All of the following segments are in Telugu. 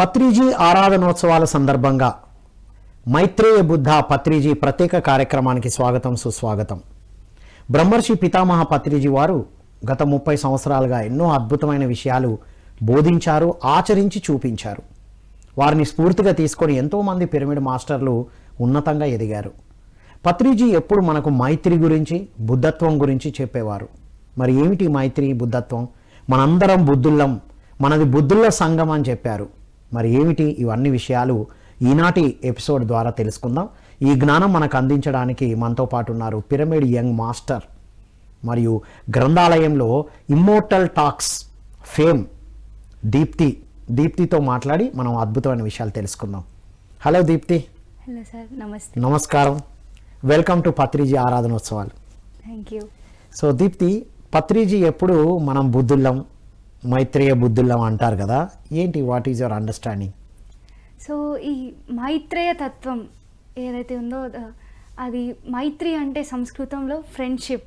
పత్రిజీ ఆరాధనోత్సవాల సందర్భంగా మైత్రేయ బుద్ధ పత్రిజీ ప్రత్యేక కార్యక్రమానికి స్వాగతం సుస్వాగతం. బ్రహ్మర్షి పితామహ పత్రిజీ వారు గత ముప్పై సంవత్సరాలుగా ఎన్నో అద్భుతమైన విషయాలు బోధించారు ఆచరించి చూపించారు. వారిని స్ఫూర్తిగా తీసుకొని ఎంతోమంది పిరమిడ్ మాస్టర్లు ఉన్నతంగా ఎదిగారు. పత్రిజీ ఎప్పుడు మనకు మైత్రి గురించి బుద్ధత్వం గురించి చెప్పేవారు. మరి ఏమిటి మైత్రి బుద్ధత్వం? మనందరం బుద్ధుల్లం మనది బుద్ధుల సంఘం అని చెప్పారు. మరి ఏమిటి ఇవన్నీ విషయాలు ఈనాటి ఎపిసోడ్ ద్వారా తెలుసుకుందాం. ఈ జ్ఞానం మనకు అందించడానికి మనతో పాటు ఉన్నారు పిరమిడ్ యంగ్ మాస్టర్ మరియు గ్రంథాలయంలో ఇమ్మోర్టల్ టాక్స్ ఫేమ్ దీప్తి దీప్తితో మాట్లాడి మనం అద్భుతమైన విషయాలు తెలుసుకుందాం. హలో దీప్తి. హలో సార్ నమస్తే. నమస్కారం. Welcome to Patriji ఆరాధనోత్సవాలు. Thank you so Deepti Patriji ఎప్పుడు మనం బుద్ధుల్లం మైత్రేయ బుద్ధులం అంటారు కదా. ఏంటి? What is your understanding so ఈ మైత్రేయ తత్వం ఏదైతే ఉందో అది మైత్రి అంటే సంస్కృతంలో ఫ్రెండ్షిప్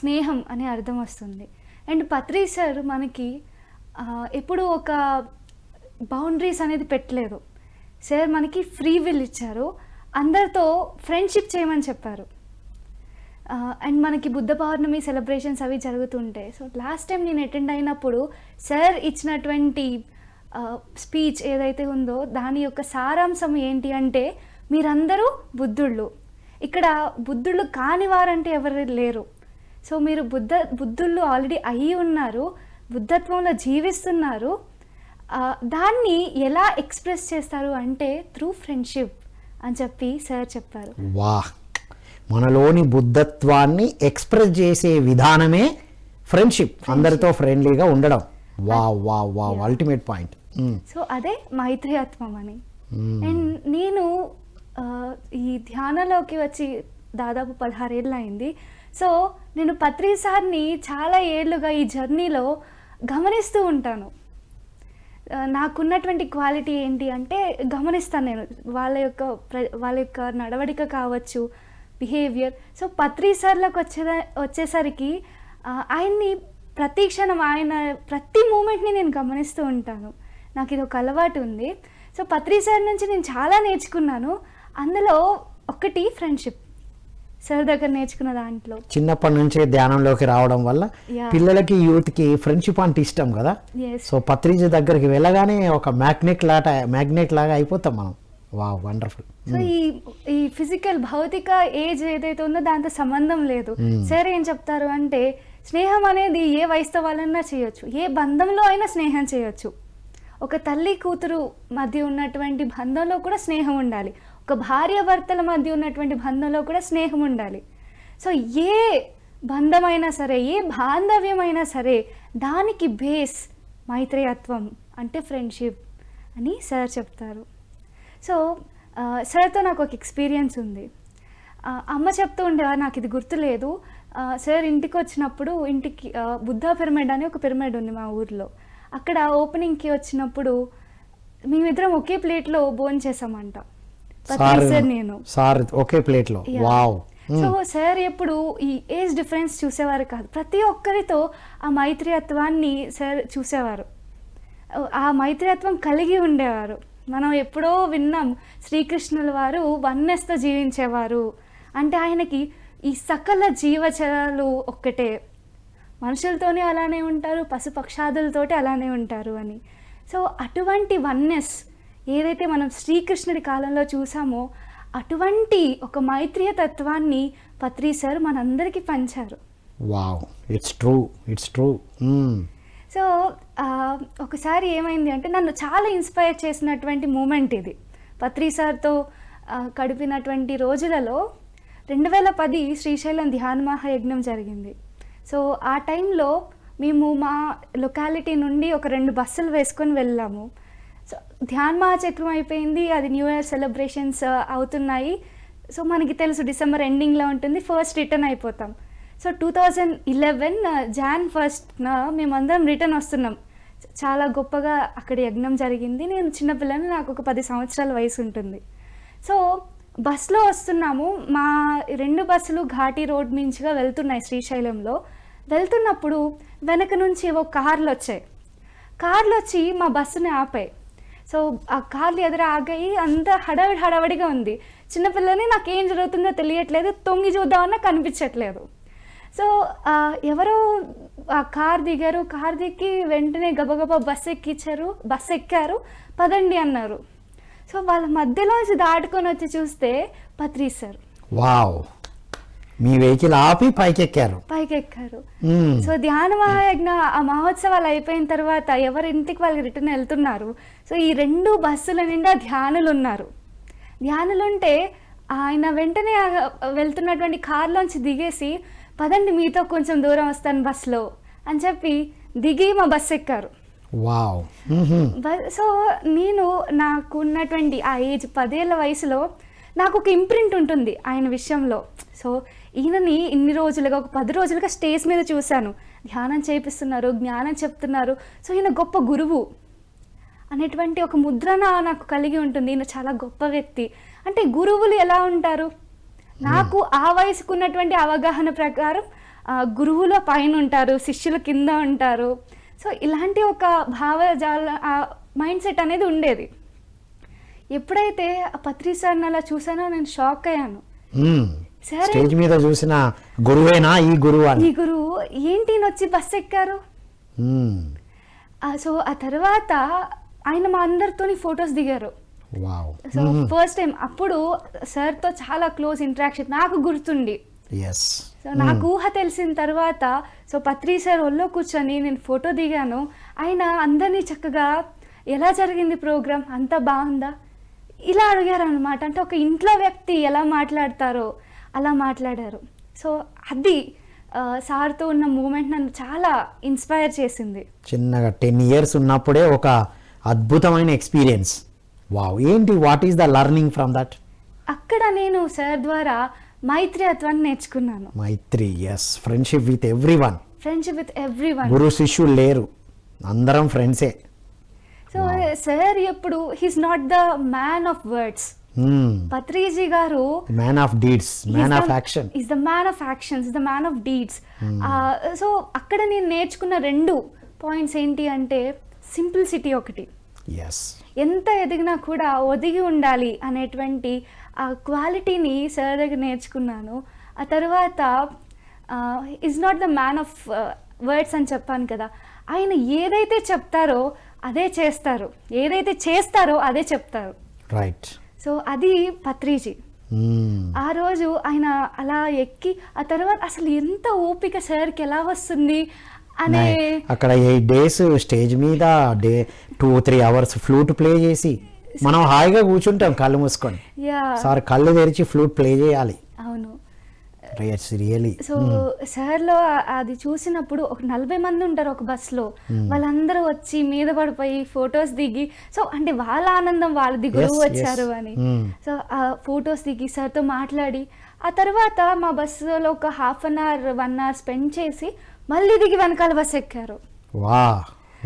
స్నేహం అనే అర్థం వస్తుంది. అండ్ పత్రి సార్ మనకి ఎప్పుడు ఒక బౌండరీస్ అనేది పెట్టలేదు. సార్ మనకి ఫ్రీ విల్ ఇచ్చారు. అందరితో ఫ్రెండ్షిప్ చేయమని చెప్పారు. అండ్ మనకి బుద్ధ పౌర్ణమి సెలబ్రేషన్స్ అవి జరుగుతుంటాయి సో లాస్ట్ టైం నేను అటెండ్ అయినప్పుడు సార్ ఇచ్చినటువంటి స్పీచ్ ఏదైతే ఉందో దాని యొక్క సారాంశం ఏంటి అంటే మీరందరూ బుద్ధుళ్ళు. ఇక్కడ బుద్ధుళ్ళు కాని వారంటే ఎవరు లేరు. సో మీరు బుద్ధ బుద్ధుళ్ళు ఆల్రెడీ అయి ఉన్నారు బుద్ధత్వంలో జీవిస్తున్నారు. దాన్ని ఎలా ఎక్స్ప్రెస్ చేస్తారు అంటే త్రూ ఫ్రెండ్షిప్ అని చెప్పి సార్ చెప్పారు. వాహ్! మనలోని బుద్ధత్వాన్ని ఎక్స్ప్రెస్ చేసే విధానమే ఫ్రెండ్షిప్ అందరితో ఫ్రెండ్లీగా ఉండడం. వా వా వా అల్టిమేట్ పాయింట్ సో అదే మైత్రియాత్మం అని అండ్ నేను ఆ, ఈ ధ్యానంలోకి వచ్చి దాదాపు పదహారేళ్ళు అయింది. సో నేను పత్రి సార్ని చాలా ఏళ్ళుగా ఈ జర్నీలో గమనిస్తూ ఉంటాను. నాకున్నటువంటి క్వాలిటీ ఏంటి అంటే గమనిస్తాను నేను. వాళ్ళ యొక్క వాళ్ళ యొక్క నడవడిక కావచ్చు బిహేవియర్. సో పత్రి సార్లకు వచ్చే వచ్చేసరికి ఆయన్ని ప్రతి క్షణం ఆయన ప్రతి మూమెంట్ని నేను గమనిస్తూ ఉంటాను. నాకు ఇది ఒక అలవాటు ఉంది. సో పత్రి సార్ నుంచి నేను చాలా నేర్చుకున్నాను. అందులో ఒకటి ఫ్రెండ్షిప్. సార్ దగ్గర నేర్చుకున్న దాంట్లో. చిన్నప్పటి నుంచే ధ్యానంలోకి రావడం వల్ల. పిల్లలకి యూత్కి ఫ్రెండ్షిప్ అంటే ఇష్టం కదా? సో పత్రిజీ దగ్గరికి వెళ్ళగానే ఒక మ్యాగ్నెట్ లాట మ్యాగ్నెట్ లాగా అయిపోతాం మనం. వా వండర్ఫుల్. సో ఈ ఈ ఫిజికల్ భౌతిక ఏజ్ ఏదైతే ఉందో దాంతో సంబంధం లేదు. సార్ ఏం చెప్తారు అంటే స్నేహం అనేది ఏ వయసుతో వాళ్ళన్నా చేయొచ్చు ఏ బంధంలో అయినా స్నేహం చేయొచ్చు. ఒక తల్లి కూతురు మధ్య ఉన్నటువంటి బంధంలో కూడా స్నేహం ఉండాలి. ఒక భార్య భర్తల మధ్య ఉన్నటువంటి బంధంలో కూడా స్నేహం ఉండాలి. సో ఏ బంధమైనా సరే ఏ బాంధవ్యమైనా సరే దానికి బేస్ మైత్రేయత్వం అంటే ఫ్రెండ్షిప్ అని సార్ చెప్తారు. సో సార్తో నాకు ఒక ఎక్స్పీరియన్స్ ఉంది. అమ్మ చెప్తూ ఉండేవారు నాకు ఇది గుర్తులేదు. సార్ ఇంటికి వచ్చినప్పుడు ఇంటికి బుద్ధా పిరమిడ్ అని ఒక పిరమిడ్ ఉంది మా ఊర్లో. అక్కడ ఓపెనింగ్కి వచ్చినప్పుడు మేమిద్దరం ఒకే ప్లేట్లో భోజనం చేసామంట సార్ నేను. సార్ ఒకే ప్లేట్లో Yeah. వావ్. సో సార్ ఎప్పుడు ఈ ఏజ్ డిఫరెన్స్ చూసేవారు కాదు. ప్రతి ఒక్కరితో ఆ మైత్రియత్వాన్ని సార్ చూసేవారు. ఆ మైత్రియత్వం కలిగి ఉండేవారు. మనం ఎప్పుడో విన్నాం శ్రీకృష్ణుల వారు వన్నెస్తో జీవించేవారు. అంటే ఆయనకి ఈ సకల జీవచరాలు ఒక్కటే. మనుషులతోనే అలానే ఉంటారు పశుపక్షాదులతోటి అలానే ఉంటారు అని. సో అటువంటి వన్నెస్ ఏదైతే మనం శ్రీకృష్ణుడి కాలంలో చూసామో అటువంటి ఒక మైత్రియ తత్వాన్ని పత్రి సార్ మనందరికీ పంచారు. Wow it's true it's true. So ఒకసారి ఏమైంది అంటే నన్ను చాలా ఇన్స్పైర్ చేసినటువంటి మూమెంట్ ఇది. పత్రి సార్తో గడిపినటువంటి రోజులలో రెండు వేల పది శ్రీశైలం ధ్యాన మహాయజ్ఞం జరిగింది. సో ఆ టైంలో మేము మా లొకాలిటీ నుండి ఒక రెండు బస్సులు వేసుకొని వెళ్ళాము. సో ధ్యాన్ మహాచక్రం అయిపోయింది అది న్యూ ఇయర్ సెలబ్రేషన్స్ అవుతున్నాయి. సో మనకి తెలుసు డిసెంబర్ ఎండింగ్లో ఉంటుంది ఫస్ట్ రిటర్న్ అయిపోతాం. So two thousand eleven Jan ఫస్ట్న మేమందరం రిటర్న్ వస్తున్నాం. చాలా గొప్పగా అక్కడ యజ్ఞం జరిగింది. నేను చిన్నపిల్లని నాకు ఒక పది సంవత్సరాల వయసు ఉంటుంది. సో బస్సులో వస్తున్నాము. మా రెండు బస్సులు ఘాటీ రోడ్ మించిగా వెళ్తున్నాయి శ్రీశైలంలో. వెళ్తున్నప్పుడు వెనక నుంచి ఏవో కార్లు వచ్చాయి. కార్లు వచ్చి మా బస్సుని ఆపాయి. సో ఆ కార్లు ఎదురు ఆగాయి. అంత హడావిడి హడావిడిగా ఉంది. చిన్నపిల్లని నాకు ఏం జరుగుతుందో తెలియట్లేదు. తొంగి చూద్దామన్నా కనిపించట్లేదు. సో ఎవరో ఆ కార్ దిగారు. కార్ దిగి వెంటనే గబగబా బస్ ఎక్కించారు బస్ ఎక్కారు. పదండి అన్నారు. సో వాళ్ళ మధ్యలో దాటుకొని వచ్చి చూస్తే పత్రీసారు వావ్. మీ వెహికల్ ఆపి పైకెక్కారు. పైకి ఎక్కారు మ్మ్. సో ధ్యాన మహాయజ్ఞ ఆ మహోత్సవాలు అయిపోయిన తర్వాత ఎవరి ఇంటికి వాళ్ళు రిటర్న్ వెళ్తున్నారు? సో ఈ రెండు బస్సుల నిండా ధ్యానులు ఉన్నారు. ధ్యానులు ఉంటే ఆయన వెంటనే వెళ్తున్నటువంటి కార్లోంచి దిగేసి పదండి మీతో కొంచెం దూరం వస్తాను బస్సులో అని చెప్పి దిగి మా బస్ ఎక్కారు. సో నేను నాకు ఉన్నటువంటి ఆ ఏజ్ పదేళ్ళ వయసులో నాకు ఒక ఇంప్రింట్ ఉంటుంది ఆయన విషయంలో. సో ఈయనని ఇన్ని రోజులుగా ఒక పది రోజులుగా స్టేజ్ మీద చూశాను. ధ్యానం చేపిస్తున్నారు జ్ఞానం చెప్తున్నారు. సో ఈయన గొప్ప గురువు అనేటువంటి ఒక ముద్రణ నాకు కలిగి ఉంటుంది. ఈయన చాలా గొప్ప వ్యక్తి. అంటే గురువులు ఎలా ఉంటారు? నాకు ఆ వయసుకు ఉన్నటువంటి అవగాహన ప్రకారం ఆ, గురువుల పైన ఉంటారు శిష్యుల కింద ఉంటారు. సో ఇలాంటి ఒక భావజాల మైండ్ సెట్ అనేది ఉండేది. ఎప్పుడైతే ఆ పత్రి సార్ని అలా చూసానో నేను షాక్ అయ్యాను. సరే. స్టేజ్ మీద చూసిన గురువేనా ఈ గురువు ఈ గురువు ఏంటి వచ్చి బస్ ఎక్కారు. ఆ, సో ఆ తర్వాత ఆయన మా అందరితోని ఫొటోస్ దిగారు. సో ఫస్ట్ టైం అప్పుడు సార్తో చాలా క్లోజ్ ఇంటరాక్షన్ నాకు గుర్తుండి. సో నాకు ఊహ తెలిసిన తర్వాత సో పత్రి సార్ ఒళ్ళో కూర్చొని నేను ఫోటో దిగాను. ఆయన అందరినీ చక్కగా ఎలా జరిగింది ప్రోగ్రామ్ అంతా బాగుందా? ఇలా అడిగారు అనమాట అంటే ఒక ఇంట్లో వ్యక్తి ఎలా మాట్లాడతారో అలా మాట్లాడారు. సో అది సార్తో ఉన్న మూమెంట్ నన్ను చాలా ఇన్స్పైర్ చేసింది. చిన్నగా టెన్ ఇయర్స్ ఉన్నప్పుడే ఒక అద్భుతమైన ఎక్స్పీరియన్స్ వావ్ ఏంటి what is the learning from that అక్కడ నేను సార్ ద్వారా మైత్రియత్వాన్ని నేర్చుకున్నాను. మైత్రి is friendship with everyone friendship with everyone గురు శిష్యులు లేరు. అందరం ఫ్రెండ్సే సో సార్ ఎప్పుడు he's not the man of words Patriji గారు man of deeds man of action is the man of actions the man of deeds so అక్కడ నేను నేర్చుకున్న రెండు పాయింట్స్ ఏంటి అంటే సింప్లిసిటీ ఒకటి. ఎంత ఎదిగినా కూడా ఒదిగి ఉండాలి అనేటువంటి ఆ క్వాలిటీని సార్ దగ్గర నేర్చుకున్నాను. ఆ తర్వాత is not the man of words అని చెప్పాను కదా. ఆయన ఏదైతే చెప్తారో అదే చేస్తారు. ఏదైతే చేస్తారో అదే చెప్తారు. రైట్ సో అది పత్రిజీ. ఆ రోజు ఆయన అలా ఎక్కి ఆ తర్వాత అసలు ఎంత ఓపిక సార్కి ఎలా వస్తుంది? అనే అక్కడ ఎయిట్ డేస్ స్టేజ్ మీద day two three hours flute play చేసి మనం హాయిగా కూర్చుంటాం కళ్ళు మూసుకొని. యా. సార్ కళ్ళు తెరిచి ఫ్లూట్ ప్లే చేయాలి. అవును. సో సార్లో అది చూసినప్పుడు ఒక నలభై మంది ఉంటారు ఒక బస్లో వాళ్ళందరూ వచ్చి మీద పడిపోయి ఫొటోస్ దిగి సో అంటే వాళ్ళ ఆనందం వాళ్ళది గురువు వచ్చారు. అని. Hmm. సో ఆ ఫొటోస్ దిగి సార్తో మాట్లాడి ఆ తర్వాత మా బస్సులో ఒక half an hour one hour spend చేసి మళ్ళీ దిగి వెనకాల బస్ ఎక్కారు. వా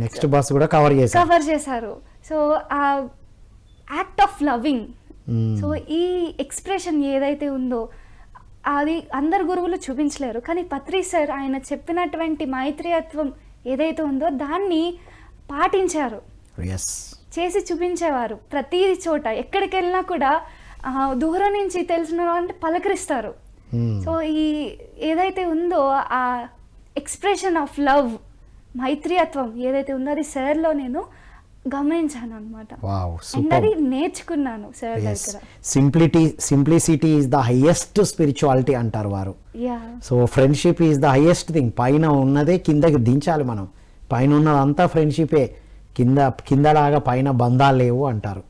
నెక్స్ట్ బస్ కూడా కవర్ చేశారు. కవర్ చేశారు. సో ఆ యాక్ట్ ఆఫ్ లవింగ్. సో ఈ ఎక్స్ప్రెషన్ ఏదైతే ఉందో అది అందరు గురువులు చూపించలేరు. కానీ పత్రి సార్ ఆయన చెప్పినటువంటి మైత్రియత్వం ఏదైతే ఉందో దాన్ని పాటించారు. చేసి చూపించేవారు ప్రతి చోట. ఎక్కడికి వెళ్ళినా కూడా దూరం నుంచి తెలిసిన అంటే పలకరిస్తారు. సో ఈ ఏదైతే ఉందో ఆ ఎక్స్ప్రెషన్ ఆఫ్ లవ్ మైత్రియత్వం ఏదైతే ఉందో అది సార్లో నేను గమనించాను అనమాట అది నేర్చుకున్నాను సార్ దగ్గర. Simplicity simplicity is the highest spirituality అంటారు వారు. So friendship is the highest thing పైన ఉన్నదే కిందకి దించాలి మనం. పైన ఉన్నదంతా ఫ్రెండ్షిపే కింద కిందలాగా పైన బంధాలు లేవు అంటారు.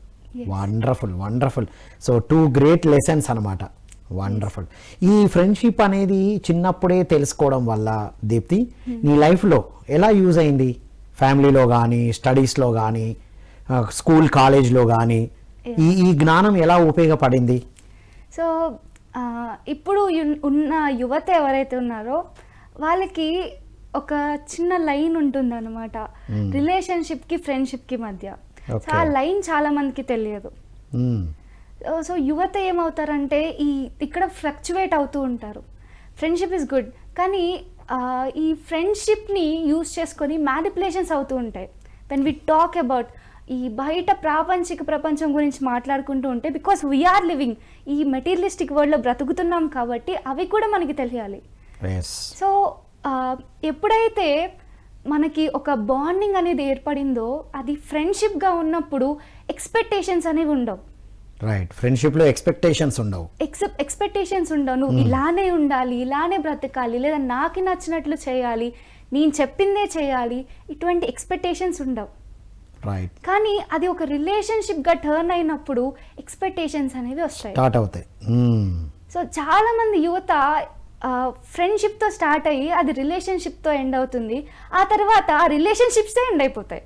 Wonderful wonderful so two great lessons అనమాట వండర్ఫుల్ ఈ ఫ్రెండ్షిప్ అనేది చిన్నప్పుడే తెలుసుకోవడం వల్ల దీప్తి నీ లైఫ్లో ఎలా యూజ్ అయింది? ఫ్యామిలీలో కానీ స్టడీస్లో కానీ స్కూల్ కాలేజ్లో కానీ ఈ ఈ జ్ఞానం ఎలా ఉపయోగపడింది? సో ఇప్పుడు ఉన్న యువత ఎవరైతే ఉన్నారో వాళ్ళకి ఒక చిన్న లైన్ ఉంటుంది అనమాట రిలేషన్షిప్కి ఫ్రెండ్షిప్కి మధ్య. సో. ఆ లైన్ చాలా మందికి తెలియదు. మ్మ్. సో యువత ఏమవుతారంటే ఈ ఇక్కడ ఫ్లక్చువేట్ అవుతూ ఉంటారు. ఫ్రెండ్షిప్ ఇస్ గుడ్ కానీ ఈ ఫ్రెండ్షిప్ని యూజ్ చేసుకొని మ్యానిపులేషన్స్ అవుతూ ఉంటాయి. వెన్ వి టాక్ అబౌట్ ఈ బయట ప్రాపంచిక ప్రపంచం గురించి మాట్లాడుకుంటూ ఉంటే బికాస్ వీఆర్ లివింగ్ ఈ మెటీరియలిస్టిక్ వరల్డ్లో బ్రతుకుతున్నాం కాబట్టి అవి కూడా మనకి తెలియాలి. సో ఎప్పుడైతే మనకి ఒక బాండింగ్ అనేది ఏర్పడిందో అది ఫ్రెండ్షిప్గా ఉన్నప్పుడు ఎక్స్పెక్టేషన్స్ అనేవి ఉండవు. రైట్ ఫ్రెండ్షిప్లో ఎక్స్పెక్టేషన్స్ ఉండవు. ఎక్సెప్ ఎక్స్పెక్టేషన్స్ ఉండవు. నువ్వు ఇలానే ఉండాలి ఇలానే బ్రతకాలి లేదా నాకు నచ్చినట్లు చేయాలి నేను చెప్పిందే చేయాలి ఇటువంటి ఎక్స్పెక్టేషన్స్ ఉండవు. రైట్ కానీ అది ఒక రిలేషన్షిప్గా టర్న్ అయినప్పుడు ఎక్స్పెక్టేషన్స్ అనేవి వస్తాయి. స్టార్ట్ అవుతాయి. సో చాలా మంది యువత ఫ్రెండ్షిప్తో స్టార్ట్ అయ్యి అది రిలేషన్షిప్తో ఎండ్ అవుతుంది. ఆ తర్వాత ఆ రిలేషన్షిప్సే ఎండ్ అయిపోతాయి.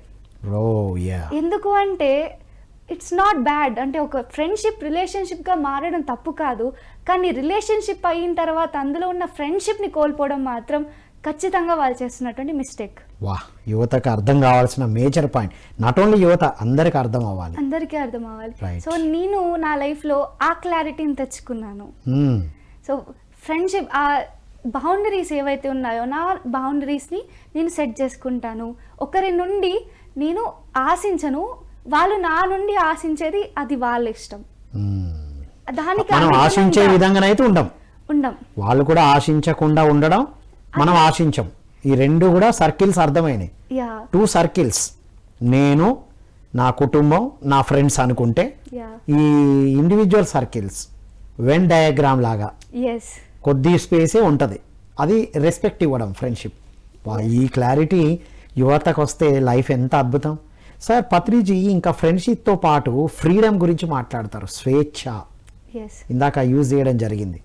యా ఎందుకు అంటే ఇట్స్ నాట్ బ్యాడ్ అంటే ఒక ఫ్రెండ్షిప్ రిలేషన్షిప్గా మారడం తప్పు కాదు. కానీ రిలేషన్షిప్ అయిన తర్వాత అందులో ఉన్న ఫ్రెండ్షిప్ని కోల్పోవడం మాత్రం ఖచ్చితంగా వాళ్ళు చేస్తున్నటువంటి మిస్టేక్ వా యువతకు అర్థం కావాల్సిన మేజర్ పాయింట్ నాట్ ఓన్లీ యువత అందరికి అర్థం అవ్వాలి. అందరికీ అర్థం అవ్వాలి. సో నేను నా లైఫ్లో ఆ క్లారిటీని తెచ్చుకున్నాను. సో ఫ్రెండ్షిప్ ఆ బౌండరీస్ ఏవైతే ఉన్నాయో నా బౌండరీస్ని నేను సెట్ చేసుకుంటాను. ఒకరి నుండి నేను ఆశించను వాళ్ళు నా నుండి ఆశించేది అది వాళ్ళ ఇష్టం. దానికి మనం ఆశించే విధంగానైతే ఉండం. ఉండం. వాళ్ళు కూడా ఆశించకుండా ఉండడం మనం ఆశించం. ఈ రెండు కూడా సర్కిల్స్ అర్థమైనాయి. యా. టూ సర్కిల్స్ నేను నా కుటుంబం నా ఫ్రెండ్స్ అనుకుంటే ఈ ఇండివిజువల్ సర్కిల్స్ వెన్ డయాగ్రామ్ లాగా కొద్ది స్పేసే ఉంటుంది. అది రెస్పెక్ట్ ఇవ్వడం ఫ్రెండ్షిప్ ఈ క్లారిటీ యువతకు వస్తే లైఫ్ ఎంత అద్భుతం. సార్ పత్రిజీ ఇంకా ఫ్రెండ్షిప్తో పాటు ఫ్రీడమ్ గురించి మాట్లాడతారు. స్వేచ్ఛ. ఇందాక యూజ్ చేయడం జరిగింది.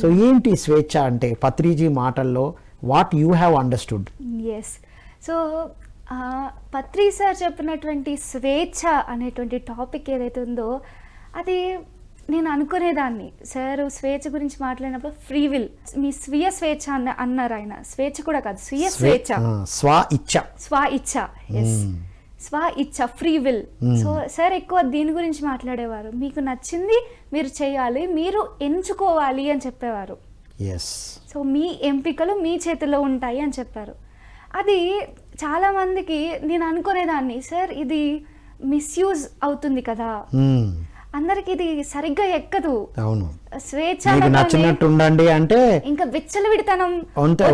సో ఏంటి స్వేచ్ఛ అంటే పత్రిజీ మాటల్లో what you have understood? Yes so Patri sir చెప్పినటువంటి స్వేచ్ఛ అనేటువంటి టాపిక్ ఏదైతే ఉందో అది నేను అనుకునేదాన్ని. సార్ స్వేచ్ఛ గురించి మాట్లాడినప్పుడు ఫ్రీ విల్. మీ స్వీయ స్వేచ్ఛ అన్న అన్నారు ఆయన. స్వేచ్ఛ కూడా కాదు స్వీయ స్వేచ్ఛ. స్వ ఇచ్ఛ స్వ ఇచ్ఛ ఎస్ స్వ ఇచ్ఛ ఫ్రీ విల్. సో సార్ ఎక్కువ దీని గురించి మాట్లాడేవారు. మీకు నచ్చింది మీరు చేయాలి మీరు ఎంచుకోవాలి అని చెప్పేవారు. సో మీ ఎంపికలు మీ చేతిలో ఉంటాయి అని చెప్పారు. అది చాలామందికి నేను అనుకునేదాన్ని సార్ ఇది మిస్యూజ్ అవుతుంది కదా. అందరికి ఇది సరిగ్గా ఎక్కదు. అవును. స్వేచ్ఛ మీకు అనగానే నచ్చినట్టు ఉండండి అంటే ఇంకా విచ్చలవిడితనం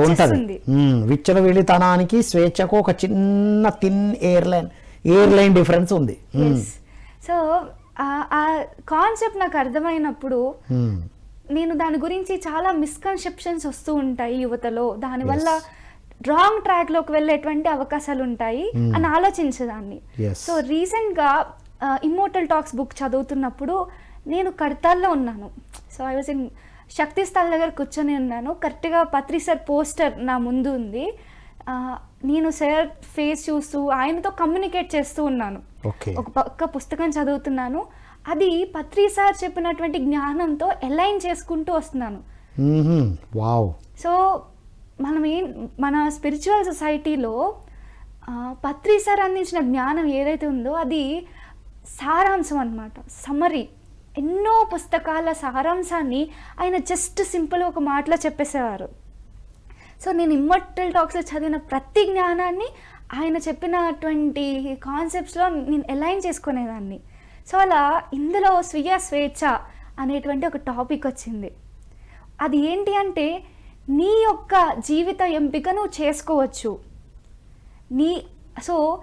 ఉంటుంది. విచ్చల విడితనానికి స్వేచ్ఛకు ఒక చిన్న thin air line air line difference ఉంది సో ఆ కాన్సెప్ట్ నాకు అర్థమైనప్పుడు. నేను దాని గురించి చాలా మిస్కన్సెప్షన్స్ వస్తూ ఉంటాయి యువతలో. దానివల్ల రాంగ్ ట్రాక్లోకి వెళ్ళేటువంటి అవకాశాలు ఉంటాయి అని ఆలోచించేదాన్ని. సో రీసెంట్గా ఇమ్మోటల్ టాక్స్ బుక్ చదువుతున్నప్పుడు నేను కడతాల్లో ఉన్నాను. So I was in Shakti Sthal దగ్గర కూర్చొని ఉన్నాను. కరెక్ట్గా పత్రి సార్ పోస్టర్ నా ముందు ఉంది. నేను సార్ ఫేస్ చూస్తూ ఆయనతో కమ్యూనికేట్ చేస్తూ ఉన్నాను. ఒక పక్క పుస్తకం చదువుతున్నాను. అది పత్రి సార్ చెప్పినటువంటి జ్ఞానంతో ఎలైన్ చేసుకుంటూ వస్తున్నాను. సో మనం ఏం మన స్పిరిచువల్ సొసైటీలో పత్రి సార్ అందించిన జ్ఞానం ఏదైతే ఉందో అది సారాంశం అన్నమాట. సమరీ ఎన్నో పుస్తకాల సారాంశాన్ని ఆయన జస్ట్ సింపుల్ ఒక మాటలో చెప్పేసేవారు. సో నేను ఇమ్మర్టల్ టాక్స్లో చదివిన ప్రతి జ్ఞానాన్ని ఆయన చెప్పినటువంటి కాన్సెప్ట్స్లో నేను ఎలైన్ చేసుకునేదాన్ని. సో అలా ఇందులో స్వీయ స్వేచ్ఛ అనేటువంటి ఒక టాపిక్ వచ్చింది. అది ఏంటి అంటే నీ యొక్క జీవిత ఎంపిక నువ్వు చేసుకోవచ్చు. నీ సో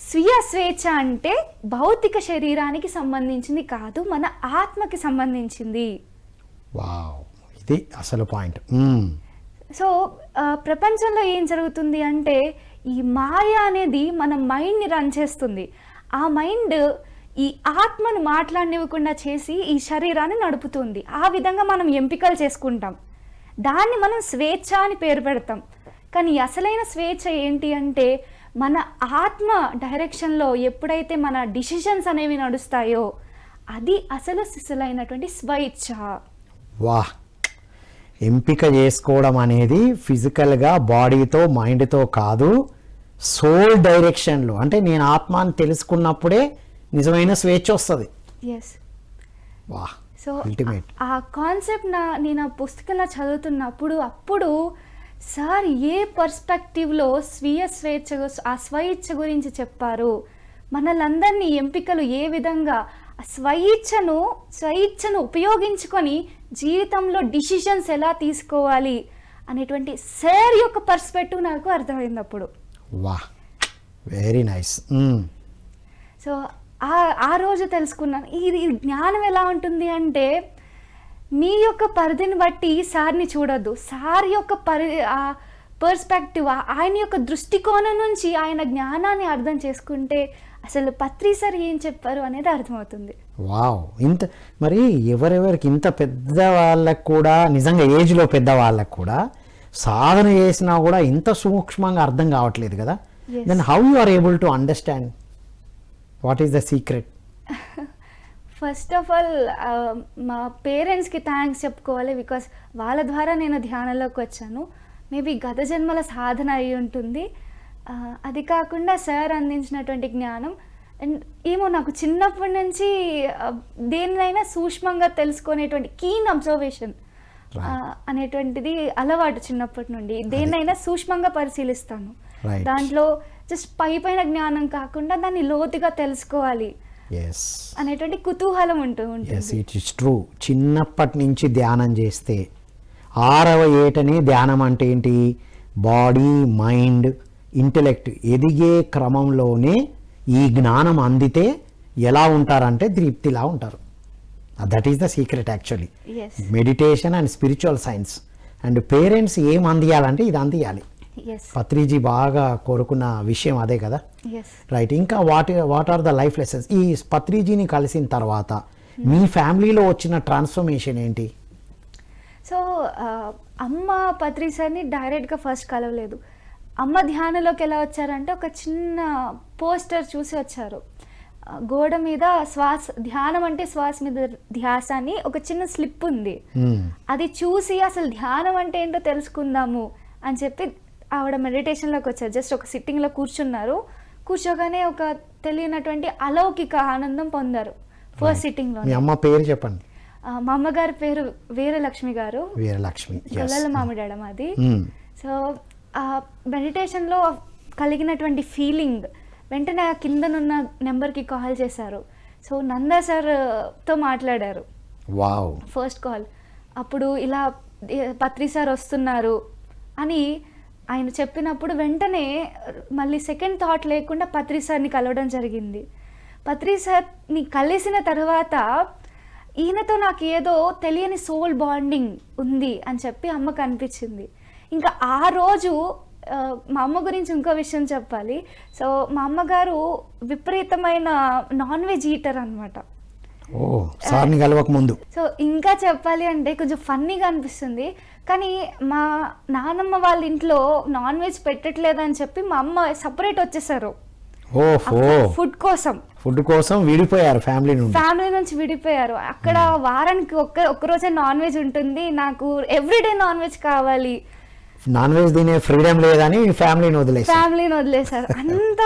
స్వీయ స్వేచ్ఛ అంటే భౌతిక శరీరానికి సంబంధించింది కాదు మన ఆత్మకి సంబంధించింది. వావ్. ఇది అసలు పాయింట్. సో ప్రపంచంలో ఏం జరుగుతుంది అంటే ఈ మాయ అనేది మన మైండ్ని రన్ చేస్తుంది. ఆ మైండ్ ఈ ఆత్మను మాట్లాడనివ్వకుండా చేసి ఈ శరీరాన్ని నడుపుతుంది. ఆ విధంగా మనం ఎంపికలు చేసుకుంటాం. దాన్ని మనం స్వేచ్ఛ అని పేరు పెడతాం. కానీ అసలైన స్వేచ్ఛ ఏంటి అంటే మన ఆత్మ డైరెక్షన్లో ఎప్పుడైతే మన డిసిషన్స్ అనేవి నడుస్తాయో అది అసలు సిసలైనటువంటి స్వేచ్ఛ. వాహ్ ఎంపిక చేసుకోవడం అనేది ఫిజికల్గా బాడీతో మైండ్తో కాదు సోల్ డైరెక్షన్లో. అంటే నేను ఆత్మ అని తెలుసుకున్నప్పుడే నిజమైన స్వేచ్ఛ వస్తుంది. ఎస్ వాహ్ సో ఆ కాన్సెప్ట్ నా నేను ఆ పుస్తకంలో చదువుతున్నప్పుడు అప్పుడు సార్ ఏ పర్స్పెక్టివ్లో స్వీయ స్వేచ్ఛ ఆ స్వేచ్ఛ గురించి చెప్పారు? మనలందరినీ ఎంపికలు ఏ విధంగా? స్వయిచ్ఛను స్వయిచ్ఛను ఉపయోగించుకొని జీవితంలో డిసిషన్స్ ఎలా తీసుకోవాలి? అనేటువంటి సార్ యొక్క పర్స్పెక్టివ్ నాకు అర్థమైంది అప్పుడు వా వెరీ నైస్. సో ఆ ఆ రోజు తెలుసుకున్నాను. ఇది జ్ఞానం ఎలా ఉంటుంది అంటే మీ యొక్క పరిధిని బట్టి సార్ని చూడొద్దు. సార్ యొక్క పరి ఆ పర్స్పెక్టివ్ ఆయన యొక్క దృష్టికోణం నుంచి ఆయన జ్ఞానాన్ని అర్థం చేసుకుంటే అసలు పత్రి సార్ ఏం చెప్పారు అనేది అర్థమవుతుంది. వావ్. ఇంత మరి ఎవరెవరికి ఇంత పెద్ద వాళ్ళకు కూడా నిజంగా ఏజ్లో పెద్ద వాళ్ళకు కూడా సాధన చేసినా కూడా ఇంత సూక్ష్మంగా అర్థం కావట్లేదు కదా. Then how you are able to understand what is the secret first of all మా పేరెంట్స్కి థ్యాంక్స్ చెప్పుకోవాలి బికాస్ వాళ్ళ ద్వారా నేను ధ్యానంలోకి వచ్చాను. మేబీ గత జన్మల సాధన అయి ఉంటుంది. ఆ, అది కాకుండా సార్ అందించినటువంటి జ్ఞానం. అండ్ ఏమో నాకు చిన్నప్పటి నుంచి ఆ, దేన్నైనా సూక్ష్మంగా తెలుసుకునేటువంటి కీన్ అబ్జర్వేషన్ Right. అనేటువంటిది అలవాటు చిన్నప్పటి నుండి. దేన్నైనా సూక్ష్మంగా పరిశీలిస్తాను. దాంట్లో జస్ట్ పై పైన జ్ఞానం కాకుండా దాన్ని లోతుగా తెలుసుకోవాలి. అనేటువంటి కుతూహలం ఉంటూ ఉంటుంది. ఇట్ ఇస్ ట్రూ చిన్నప్పటి నుంచి ధ్యానం చేస్తే ఆరవ ఏటనే ధ్యానం అంటే ఏంటి? బాడీ మైండ్ ఇంటెలెక్ట్ ఎదిగే క్రమంలోనే ఈ జ్ఞానం అందితే ఎలా ఉంటారంటే దీప్తిలా ఉంటారు. That is the secret actually meditation and spiritual science and parents ఏం అందియాలంటే ఇది అందియాలి. పత్రిజీ బాగా కోరుకున్న విషయం అదే కదా? రైట్ ఇంకా what what are the life lessons ఈ పత్రిజీని కలిసిన తర్వాత మీ ఫ్యామిలీలో వచ్చిన ట్రాన్స్ఫర్మేషన్ ఏంటి? సో అమ్మ పత్రి సార్ని డైరెక్ట్గా ఫస్ట్ కలవలేదు. అమ్మ ధ్యానంలోకి ఎలా వచ్చారంటే ఒక చిన్న పోస్టర్ చూసి వచ్చారు. గోడ మీద శ్వాస ధ్యానం అంటే శ్వాస మీద ధ్యాస అని ఒక చిన్న స్లిప్ ఉంది. Hmm. అది చూసి అసలు ధ్యానం అంటే ఏంటో తెలుసుకుందాము అని చెప్పి ఆవిడ మెడిటేషన్లోకి వచ్చారు. జస్ట్ ఒక సిట్టింగ్లో కూర్చున్నారు. కూర్చోగానే ఒక తెలియనటువంటి అలౌకిక ఆనందం పొందారు. ఫస్ట్ సిట్టింగ్లో మీ అమ్మ పేరు చెప్పండి. మా అమ్మగారి పేరు వీరలక్ష్మి గారు. వీరలక్ష్మి. గొల్లల మామిడాడ మాది. Hmm. సో ఆ మెడిటేషన్లో కలిగినటువంటి ఫీలింగ్ వెంటనే ఆ కిందనున్న నెంబర్కి కాల్ చేశారు. సో నందా సార్తో మాట్లాడారు. వావ్ ఫస్ట్ కాల్ అప్పుడు ఇలా పత్రి సార్ వస్తున్నారు అని ఆయన చెప్పినప్పుడు వెంటనే మళ్ళీ సెకండ్ థాట్ లేకుండా పత్రి సార్ని కలవడం జరిగింది. పత్రి సార్ని కలిసిన తర్వాత ఈయనతో నాకు ఏదో తెలియని సోల్ బాండింగ్ ఉంది అని చెప్పి అమ్మకు అనిపించింది. ఇంకా ఆ రోజు మా అమ్మ గురించి ఇంకో విషయం చెప్పాలి. సో మా అమ్మగారు విపరీతమైన నాన్ వెజ్ ఈటర్ అనమాట ఓ సార్ని కలవక ముందు. సో ఇంకా చెప్పాలి అంటే కొంచెం ఫన్నీగా అనిపిస్తుంది. కానీ మా నానమ్మ వాళ్ళ ఇంట్లో నాన్ వెజ్ పెట్టట్లేదని చెప్పి మా అమ్మ సపరేట్ వచ్చేసారు. ఓహో. ఫుడ్ కోసం. ఫుడ్ కోసం విడిపోయారు ఫ్యామిలీ నుండి. ఫ్యామిలీ నుంచి విడిపోయారు. అక్కడ వారానికి ఒక్క ఒక్క రోజే నాన్ వెజ్ ఉంటుంది. నాకు ఎవ్రీడే నాన్ వెజ్ కావాలి. నాన్ వెజ్ తినే ఫ్రీడమ్ లేదని ఫ్యామిలీని వదిలేసి ఫ్యామిలీని వదిలేశారు అంత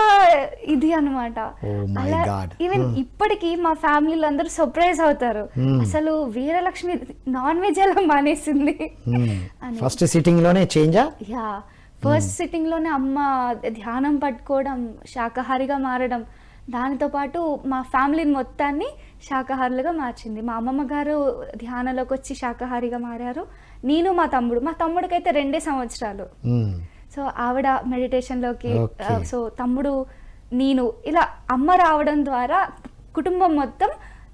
ఇది అనమాట Oh. Even Hmm. ఇప్పటికీ మా ఫ్యామిలీలో అందరూ సర్ప్రైజ్ అవుతారు. Hmm. అసలు వీరలక్ష్మి నాన్ వెజ్ ఎలా మానేసింది? ఫస్ట్ సిట్టింగ్లోనే చేంజా యా. ఫస్ట్ సిట్టింగ్లోనే అమ్మ ధ్యానం పట్టుకోవడం శాకాహారిగా మారడం దానితో పాటు మా ఫ్యామిలీని మొత్తాన్ని శాకాహారులుగా మార్చింది. మా అమ్మమ్మ గారు ధ్యానంలోకి వచ్చి శాకాహారిగా మారారు. నేను మా తమ్ముడు మా తమ్ముడికైతే రెండే సంవత్సరాలు. సో ఆవిడ మెడిటేషన్లోకి Okay. సో తమ్ముడు నేను ఇలా అమ్మ రావడం ద్వారా కుటుంబం మొత్తం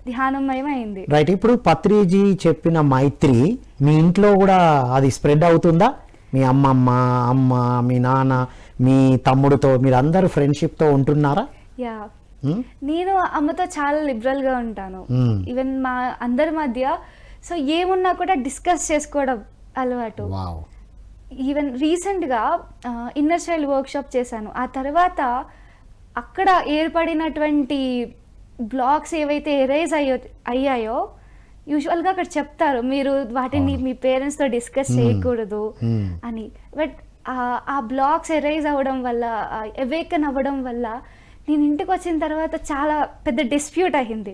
ధ్యానమయం అయింది. రైట్ ఇప్పుడు పత్రిజీ చెప్పిన మైత్రి మీ ఇంట్లో కూడా అది స్ప్రెడ్ అవుతుందా? మీ అమ్మమ్మ అమ్మ మీ నాన్న మీ తమ్ముడితో మీరందరూ ఫ్రెండ్షిప్తో ఉంటున్నారా? యా? నేను అమ్మతో చాలా లిబరల్గా ఉంటాను. ఈవెన్ మా అందరి మధ్య సో ఏమున్నా కూడా డిస్కస్ చేసుకోవడం అలవాటు. ఈవెన్ రీసెంట్గా ఇన్నర్ చైల్డ్ వర్క్షాప్ చేశాను. ఆ తర్వాత అక్కడ ఏర్పడినటువంటి బ్లాగ్స్ ఏవైతే ఎరేజ్ అయ్యో అయ్యాయో యూజువల్గా అక్కడ చెప్తారు. మీరు వాటిని మీ పేరెంట్స్తో డిస్కస్ చేయకూడదు. అని. బట్ ఆ బ్లాగ్స్ ఎరేజ్ అవ్వడం వల్ల ఎవేకన్ అవ్వడం వల్ల నేను ఇంటికి వచ్చిన తర్వాత చాలా పెద్ద డిస్ప్యూట్ అయింది.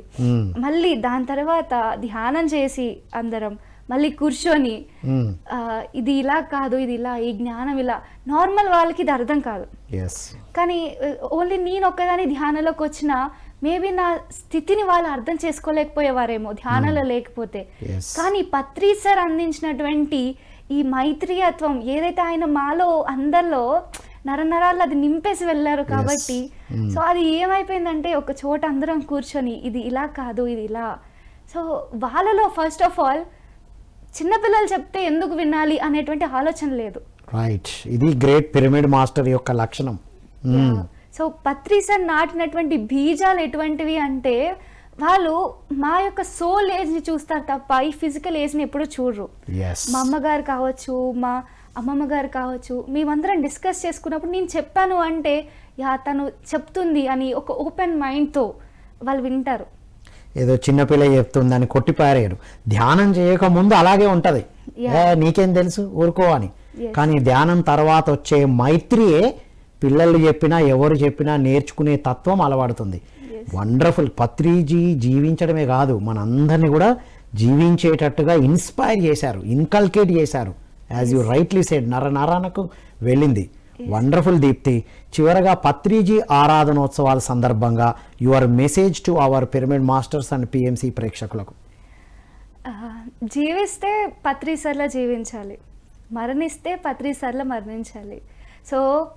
మళ్ళీ దాని తర్వాత ధ్యానం చేసి అందరం మళ్ళీ కూర్చొని ఇది ఇలా కాదు ఇది ఇలా ఈ జ్ఞానం ఇలా. నార్మల్ వాళ్ళకి ఇది అర్థం కాదు. కానీ ఓన్లీ నేను ఒక్కదాని ధ్యానంలోకి వచ్చిన మేబీ నా స్థితిని వాళ్ళు అర్థం చేసుకోలేకపోయేవారేమో ధ్యానంలో లేకపోతే. కానీ పత్రి సార్ అందించినటువంటి ఈ మైత్రియత్వం ఏదైతే ఆయన మాలో అందరిలో నరనరాలు అది నింపేసి వెళ్ళారు కాబట్టి. Mm. సో అది ఏమైపోయిందంటే ఒక చోట అందరం కూర్చొని ఇది ఇలా కాదు ఇది ఇలా. సో వాళ్ళలో ఫస్ట్ ఆఫ్ ఆల్ చిన్నపిల్లలు చెప్తే ఎందుకు వినాలి అనేటువంటి ఆలోచన లేదు. రైట్ ఇది గ్రేట్ పిరమిడ్ మాస్టర్ యొక్క లక్షణం. సో పత్రి సార్ నాటినటువంటి బీజాలు ఎటువంటివి అంటే వాళ్ళు మా యొక్క సోల్ ఏజ్ని చూస్తారు తప్ప ఈ ఫిజికల్ ఏజ్ని ఎప్పుడూ చూడరు. Yes. మా అమ్మగారు కావచ్చు మా అమ్మమ్మ గారు కావచ్చు మేమందరం డిస్కస్ చేసుకున్నప్పుడు నేను చెప్పాను అంటే యా తను చెప్తుంది అని ఒక ఓపెన్ మైండ్తో వాళ్ళు వింటారు. ఏదో చిన్నపిల్ల చెప్తుందని కొట్టిపారేయరు ధ్యానం చేయక ముందు అలాగే ఉంటది. నీకేం తెలుసు? ఊరుకో అని. కానీ ధ్యానం తర్వాత వచ్చే మైత్రియే పిల్లలు చెప్పినా ఎవరు చెప్పినా నేర్చుకునే తత్వం అలవాడుతుంది. వండర్ఫుల్ పత్రిజీ జీవించడమే కాదు మనందరినీ కూడా జీవించేటట్టుగా ఇన్స్పైర్ చేశారు ఇన్కల్కేట్ చేశారు. యాజ్ యూ రైట్లీ సెడ్ నర నరానకు వెళ్ళింది. వండర్ఫుల్ దీప్తి చివరగా పత్రిజీ ఆరాధనోత్సవాల సందర్భంగా your message to our pyramid masters and PMC ప్రేక్షకులకు. జీవిస్తే పత్రిసర్లా జీవించాలి. మరణిస్తే పత్రిసర్లా మరణించాలి. సో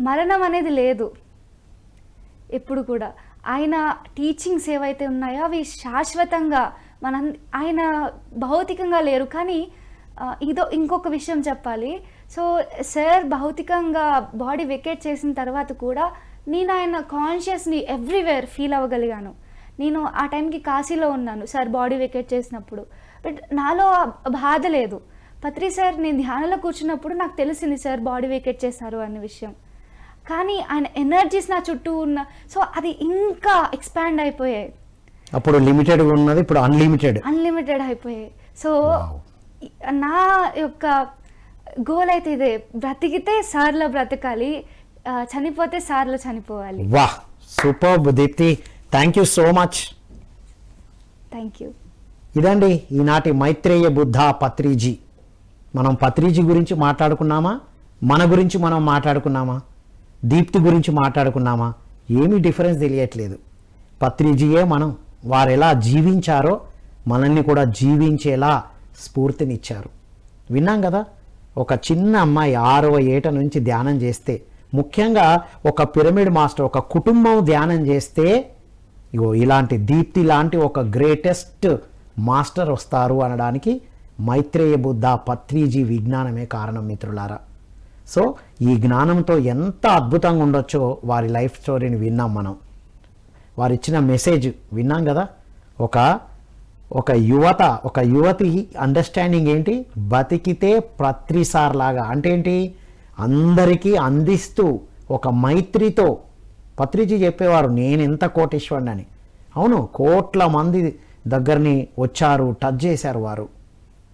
మరణం అనేది లేదు. ఎప్పుడు కూడా. ఆయన టీచింగ్స్ ఏవైతే ఉన్నాయో అవి శాశ్వతంగా మన ఆయన భౌతికంగా లేరు. కానీ ఇదో ఇంకొక విషయం చెప్పాలి. సో సార్ భౌతికంగా బాడీ వెకేట్ చేసిన తర్వాత కూడా నేను ఆయన కాన్షియస్ని ఎవ్రీవేర్ ఫీల్ అవ్వగలిగాను. నేను ఆ టైంకి కాశీలో ఉన్నాను సార్ బాడీ వెకేట్ చేసినప్పుడు. బట్ నాలో బాధ లేదు. పత్రి సార్ నేను ధ్యానంలో కూర్చున్నప్పుడు నాకు తెలిసింది సార్ బాడీ వెకేట్ చేశారు అనే విషయం. కానీ ఆయన ఎనర్జీస్ నా చుట్టూ ఉన్న సో అది ఇంకా ఎక్స్పాండ్ అయిపోయాయి. అప్పుడు లిమిటెడ్ ఉన్నది ఇప్పుడు అన్లిమిటెడ్. అన్లిమిటెడ్ అయిపోయాయి. సో. నా యొక్క గోల్ అయితే ఇదే. బ్రతికితే సార్లో బ్రతకాలి చనిపోతే సార్లో చనిపోవాలి. Wow super Deepti thank you so much thank you ఇదండి ఈనాటి మైత్రేయ బుద్ధ పత్రిజీ. మనం పత్రిజీ గురించి మాట్లాడుకున్నామా? మన గురించి మనం మాట్లాడుకున్నామా? దీప్తి గురించి మాట్లాడుకున్నామా? ఏమీ డిఫరెన్స్ తెలియట్లేదు. పత్రిజీయే మనం. వారు ఎలా జీవించారో మనల్ని కూడా జీవించేలా స్ఫూర్తినిచ్చారు. విన్నాం కదా ఒక చిన్న అమ్మాయి ఆరవ ఏట నుంచి ధ్యానం చేస్తే ముఖ్యంగా ఒక పిరమిడ్ మాస్టర్ ఒక కుటుంబం ధ్యానం చేస్తే ఇగో ఇలాంటి దీప్తి లాంటి ఒక గ్రేటెస్ట్ మాస్టర్ వస్తారు అనడానికి మైత్రేయ బుద్ధ పత్రిజీ విజ్ఞానమే కారణం మిత్రులారా. సో ఈ జ్ఞానంతో ఎంత అద్భుతంగా ఉండొచ్చో వారి లైఫ్ స్టోరీని విన్నాం మనం. వారిచ్చిన మెసేజ్ విన్నాం కదా ఒక ఒక యువత ఒక యువతి అండర్స్టాండింగ్ ఏంటి? బతికితే పత్రిసార్లాగా. అంటే ఏంటి? అందరికీ అందిస్తూ ఒక మైత్రితో. పత్రిజీ చెప్పేవారు నేను ఎంత కోటేశ్వరుని అని. అవును కోట్ల మంది దగ్గరని వచ్చారు టచ్ చేశారు వారు.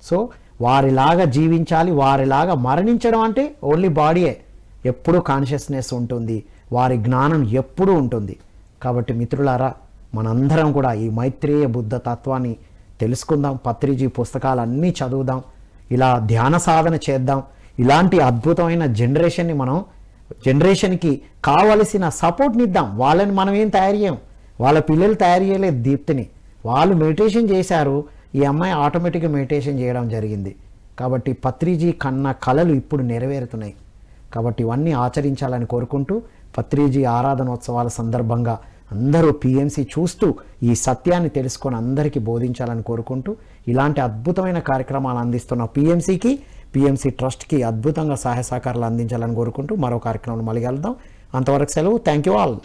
సో వారిలాగా జీవించాలి వారిలాగా మరణించడం అంటే ఓన్లీ బాడీయే. ఎప్పుడూ కాన్షియస్నెస్ ఉంటుంది వారి జ్ఞానం ఎప్పుడూ ఉంటుంది. కాబట్టి మిత్రులారా మనందరం కూడా ఈ మైత్రేయ బుద్ధ తత్వాన్ని తెలుసుకుందాం పత్రిజీ పుస్తకాలన్నీ చదువుదాం ఇలా ధ్యాన సాధన చేద్దాం. ఇలాంటి అద్భుతమైన జనరేషన్ని మనం జనరేషన్కి కావలసిన సపోర్ట్ని ఇద్దాం. వాళ్ళని మనం ఏం తయారు చేయం? వాళ్ళ పిల్లలు తయారు చేయలేదు దీప్తిని. వాళ్ళు మెడిటేషన్ చేశారు. ఈ అమ్మాయి ఆటోమేటిక్గా మెడిటేషన్ చేయడం జరిగింది. కాబట్టి పత్రిజీ కన్న కళలు ఇప్పుడు నెరవేరుతున్నాయి. కాబట్టి ఇవన్నీ ఆచరించాలని కోరుకుంటూ పత్రిజీ ఆరాధనోత్సవాల సందర్భంగా అందరూ పిఎంసి చూస్తూ ఈ సత్యాన్ని తెలుసుకొని అందరికీ బోధించాలని కోరుకుంటూ ఇలాంటి అద్భుతమైన కార్యక్రమాలు అందిస్తున్న పిఎంసికి పిఎంసి ట్రస్ట్కి అద్భుతంగా సహాయ సహకారాలు అందించాలని కోరుకుంటూ మరో కార్యక్రమంలో మళ్ళీ కలుద్దాం. అంతవరకు సెలవు. Thank you all